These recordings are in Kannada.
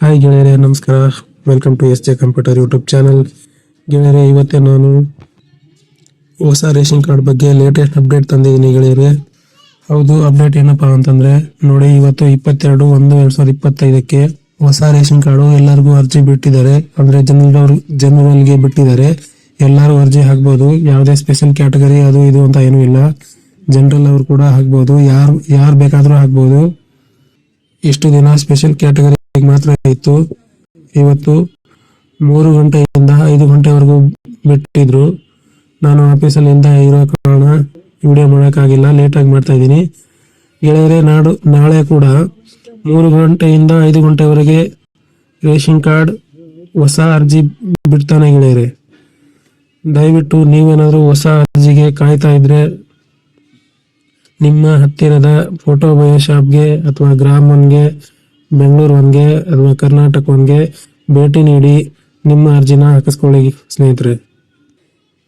ಹಾಯ್ ಗೆಳೆಯರೇ, ನಮಸ್ಕಾರ. Welcome to S J computer YouTube channel ಗೆಳೆಯರೇ, ಇವತ್ತೇ ನಾನು ಹೊಸ ರೇಷನ್ ಕಾರ್ಡ್ ಬಗ್ಗೆ ಲೇಟೆಸ್ಟ್ ಅಪ್ಡೇಟ್ ತಂದಿದ್ದೀನಿ ಗೆಳೆಯರೆ. ಹೌದು ಅಪ್ಡೇಟ್ ಏನಪ್ಪ ಅಂತಂದ್ರೆ, ನೋಡಿ, ಇವತ್ತು ಇಪ್ಪತ್ತೆರಡು ಒಂದು ಎರಡು ಸಾವಿರದ ಇಪ್ಪತ್ತೈದಕ್ಕೆ ಹೊಸ ರೇಷನ್ ಕಾರ್ಡು ಎಲ್ಲರಿಗೂ ಅರ್ಜಿ ಬಿಟ್ಟಿದ್ದಾರೆ. ಅಂದ್ರೆ ಜನರಲ್ ಜನರಲ್ಗೆ ಬಿಟ್ಟಿದ್ದಾರೆ. ಎಲ್ಲರೂ ಅರ್ಜಿ ಹಾಕ್ಬೋದು. ಯಾವುದೇ ಸ್ಪೆಷಲ್ ಕ್ಯಾಟಗರಿ ಅದು ಇದು ಅಂತ ಏನೂ ಇಲ್ಲ. ಜನರಲ್ ಅವರು ಕೂಡ ಹಾಕ್ಬೋದು. ಯಾರು ಯಾರು ಬೇಕಾದರೂ ಹಾಕ್ಬೋದು. ಇಷ್ಟು ದಿನ ಸ್ಪೆಷಲ್ ಕ್ಯಾಟಗರಿ ಮಾತ್ರ ಇತ್ತು ಇವತ್ತು ಮೂರು ಗಂಟೆಯಿಂದ ಐದು ಗಂಟೆವರೆಗೂ ಬಿಟ್ಟಿದ್ರು. ನಾನು ಆಫೀಸಲ್ಲಿಂದ ಇರೋ ಕಾರಣ ವಿಡಿಯೋ ಮಾಡೋಕ್ಕಾಗಿಲ್ಲ, ಲೇಟಾಗಿ ಮಾಡ್ತಾ ಇದ್ದೀನಿ. ಗೆಳೆಯರೆ, ನಾಡು ನಾಳೆ ಕೂಡ ಮೂರು ಗಂಟೆಯಿಂದ ಐದು ಗಂಟೆವರೆಗೆ ರೇಷನ್ ಕಾರ್ಡ್ ಹೊಸ ಅರ್ಜಿ ಬಿಡ್ತಾನೆ ಗೆಳೆಯರೆ. ದಯವಿಟ್ಟು ನೀವೇನಾದರೂ ಹೊಸ ಅರ್ಜಿಗೆ ಕಾಯ್ತಾ ಇದ್ರೆ ನಿಮ್ಮ ಹತ್ತಿರದ ಫೋಟೋ ಬಯೋ ಶಾಪ್ಗೆ ಅಥವಾ ಗ್ರಾಮ್ ಒನ್ಗೆ ಬೆಂಗಳೂರು ಒನ್ಗೆ ಅಥವಾ ಕರ್ನಾಟಕ ಒನ್ಗೆ ಭೇಟಿ ನೀಡಿ ನಿಮ್ಮ ಅರ್ಜಿನ ಹಾಕಿಸ್ಕೊಳ್ಳಿ, ಸ್ನೇಹಿತರೆ.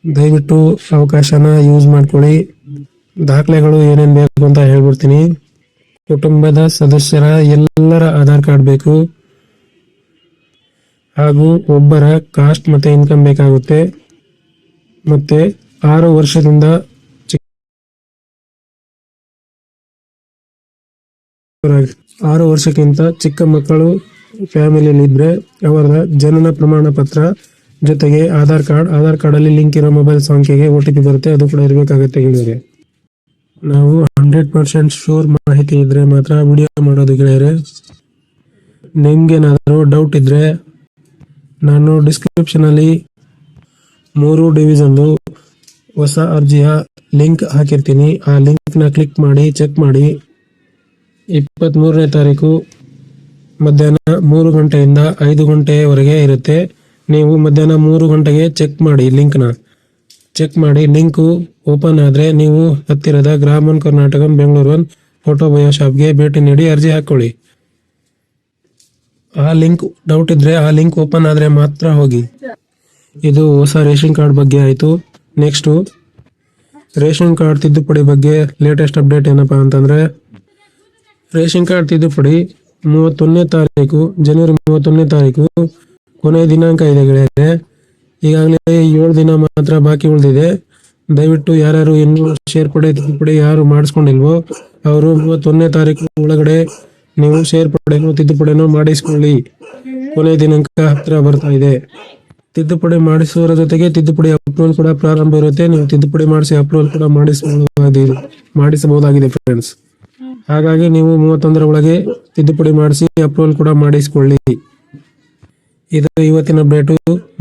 ದಯವಿಟ್ಟು ಅವಕಾಶನ ಯೂಸ್ ಮಾಡ್ಕೊಳ್ಳಿ. ದಾಖಲೆಗಳು ಏನೇನು ಬೇಕು ಅಂತ ಹೇಳ್ಬಿಡ್ತೀನಿ. ಕುಟುಂಬದ ಸದಸ್ಯರ ಎಲ್ಲರ ಆಧಾರ್ ಕಾರ್ಡ್ ಬೇಕು. ಹಾಗೂ ಒಬ್ಬರ ಕಾಸ್ಟ್ ಮತ್ತೆ ಇನ್ಕಮ್ ಬೇಕಾಗುತ್ತೆ. ಮತ್ತೆ ಆರು ವರ್ಷದಿಂದ ಆರು ವರ್ಷಕ್ಕಿಂತ ಚಿಕ್ಕ ಮಕ್ಕಳು ಫ್ಯಾಮಿಲಿಯಲ್ಲಿದ್ದರೆ ಅವರ ಜನನ ಪ್ರಮಾಣ ಪತ್ರ ಜೊತೆಗೆ ಆಧಾರ್ ಕಾರ್ಡ್ ಆಧಾರ್ ಕಾರ್ಡ್ ಅಲ್ಲಿ ಲಿಂಕ್ ಇರೋ ಮೊಬೈಲ್ ಸಂಖ್ಯೆಗೆ ಒ ಟಿ ಪಿ ಬರುತ್ತೆ, ಅದು ಕೂಡ ಇರಬೇಕಾಗುತ್ತೆ ಗೆಳೆಯರೆ. ನಾವು ಹಂಡ್ರೆಡ್ ಪರ್ಸೆಂಟ್ ಶೋರ್ ಮಾಹಿತಿ ಇದ್ದರೆ ಮಾತ್ರ ವಿಡಿಯೋ ಮಾಡೋದು ಗೆಳೆಯರೆ. ನಿಮ್ಗೇನಾದರೂ ಡೌಟ್ ಇದ್ದರೆ ನಾನು ಡಿಸ್ಕ್ರಿಪ್ಷನಲ್ಲಿ ಮೂರು ಡಿವಿಷನ್ದು ಹೊಸ ಅರ್ಜಿಯ ಲಿಂಕ್ ಹಾಕಿರ್ತೀನಿ. ಆ ಲಿಂಕ್ನ ಕ್ಲಿಕ್ ಮಾಡಿ ಚೆಕ್ ಮಾಡಿ. ಇಪ್ಪತ್ತ್ ಮೂರನೇ ತಾರೀಕು ಮಧ್ಯಾಹ್ನ ಮೂರು ಗಂಟೆಯಿಂದ ಐದು ಗಂಟೆಯವರೆಗೆ ಇರುತ್ತೆ. ನೀವು ಮಧ್ಯಾಹ್ನ ಮೂರು ಗಂಟೆಗೆ ಚೆಕ್ ಮಾಡಿ ಲಿಂಕ್ನ ಚೆಕ್ ಮಾಡಿ ಲಿಂಕು ಓಪನ್ ಆದರೆ ನೀವು ಹತ್ತಿರದ ಗ್ರಾಮನ್ Karnataka Bengaluru one photo bio ಶಾಪ್ಗೆ ಭೇಟಿ ನೀಡಿ ಅರ್ಜಿ ಹಾಕ್ಕೊಳ್ಳಿ ಆ ಲಿಂಕ್ ಡೌಟ್ ಇದ್ರೆ ಆ ಲಿಂಕ್ ಓಪನ್ ಆದರೆ ಮಾತ್ರ ಹೋಗಿ. ಇದು ಹೊಸ ರೇಷನ್ ಕಾರ್ಡ್ ಬಗ್ಗೆ ಆಯಿತು. ನೆಕ್ಸ್ಟು ರೇಷನ್ ಕಾರ್ಡ್ ತಿದ್ದುಪಡಿ ಬಗ್ಗೆ ಲೇಟೆಸ್ಟ್ ಅಪ್ಡೇಟ್ ಏನಪ್ಪ ಅಂತಂದ್ರೆ ರೇಷನ್ ಕಾರ್ಡ್ ತಿದ್ದುಪಡಿ ಮೂವತ್ತೊಂದನೇ ತಾರೀಕು, ಜನವರಿ ಮೂವತ್ತೊಂದನೇ ತಾರೀಕು, ಕೊನೆಯ ದಿನಾಂಕ ಇದೆ ಗೆಳೆಯರೆ. ಈಗಾಗಲೇ ಏಳು ದಿನ ಮಾತ್ರ ಬಾಕಿ ಉಳಿದಿದೆ. ದಯವಿಟ್ಟು ಯಾರ್ಯಾರು ಇನ್ನೂ ಸೇರ್ಪಡೆ ತಿದ್ದುಪಡಿ ಯಾರು ಮಾಡಿಸ್ಕೊಂಡಿಲ್ವೋ, ಅವರು ಮೂವತ್ತೊಂದನೇ ತಾರೀಕು ಒಳಗಡೆ ನೀವು ಸೇರ್ಪಡೆನೋ ತಿದ್ದುಪಡಿನೂ ಮಾಡಿಸ್ಕೊಳ್ಳಿ. ಕೊನೆಯ ದಿನಾಂಕ ಹತ್ತಿರ ಬರ್ತಾ ಇದೆ. ತಿದ್ದುಪಡಿ ಮಾಡಿಸುವುದರ ಜೊತೆಗೆ ತಿದ್ದುಪಡಿ ಅಪ್ರೂವಲ್ ಕೂಡ ಪ್ರಾರಂಭ ಇರುತ್ತೆ. ನೀವು ತಿದ್ದುಪಡಿ ಮಾಡಿಸಿ ಅಪ್ರೂವಲ್ ಕೂಡ ಮಾಡಿಸಬಹುದಾಗಿದೆ ಮಾಡಿಸಬಹುದಾಗಿದೆ ಫ್ರೆಂಡ್ಸ್ ಹಾಗಾಗಿ ನೀವು ಮೂವತ್ತೊಂದರ ಒಳಗೆ ತಿದ್ದುಪಡಿ ಮಾಡಿಸಿ ಅಪ್ರೂವಲ್ ಕೂಡ ಮಾಡಿಸಿಕೊಳ್ಳಿ. ಇದು ಇವತ್ತಿನ ಅಪ್ಡೇಟು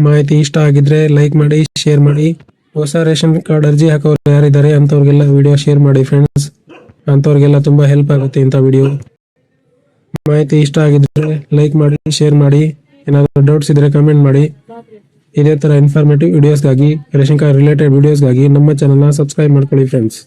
ಮಾಹಿತಿ ಇಷ್ಟ ಆಗಿದ್ರೆ ಲೈಕ್ ಮಾಡಿ ಶೇರ್ ಮಾಡಿ. ಹೊಸ ರೇಷನ್ ಕಾರ್ಡ್ ಅರ್ಜಿ ಹಾಕೋರು ಯಾರಿದ್ದಾರೆ ಅಂಥವ್ರಿಗೆಲ್ಲ ವಿಡಿಯೋ ಶೇರ್ ಮಾಡಿ ಫ್ರೆಂಡ್ಸ್ ಅಂಥವ್ರಿಗೆಲ್ಲ ತುಂಬಾ ಹೆಲ್ಪ್ ಆಗುತ್ತೆ ಇಂಥ ವಿಡಿಯೋ ಮಾಹಿತಿ ಇಷ್ಟ ಆಗಿದ್ರೆ ಲೈಕ್ ಮಾಡಿ ಶೇರ್ ಮಾಡಿ. ಏನಾದರೂ ಡೌಟ್ಸ್ ಇದ್ರೆ ಕಮೆಂಟ್ ಮಾಡಿ. ಇದೇ ತರ ಇನ್ಫಾರ್ಮೇಟಿವ್ ವಿಡಿಯೋಸ್ಗಾಗಿ ರೇಷನ್ ಕಾರ್ಡ್ ರಿಲೇಟೆಡ್ ವಿಡಿಯೋಸ್ಗಾಗಿ ನಮ್ಮ ಚಾನಲ್ನ ಸಬ್ಸ್ಕ್ರೈಬ್ ಮಾಡ್ಕೊಳ್ಳಿ ಫ್ರೆಂಡ್ಸ್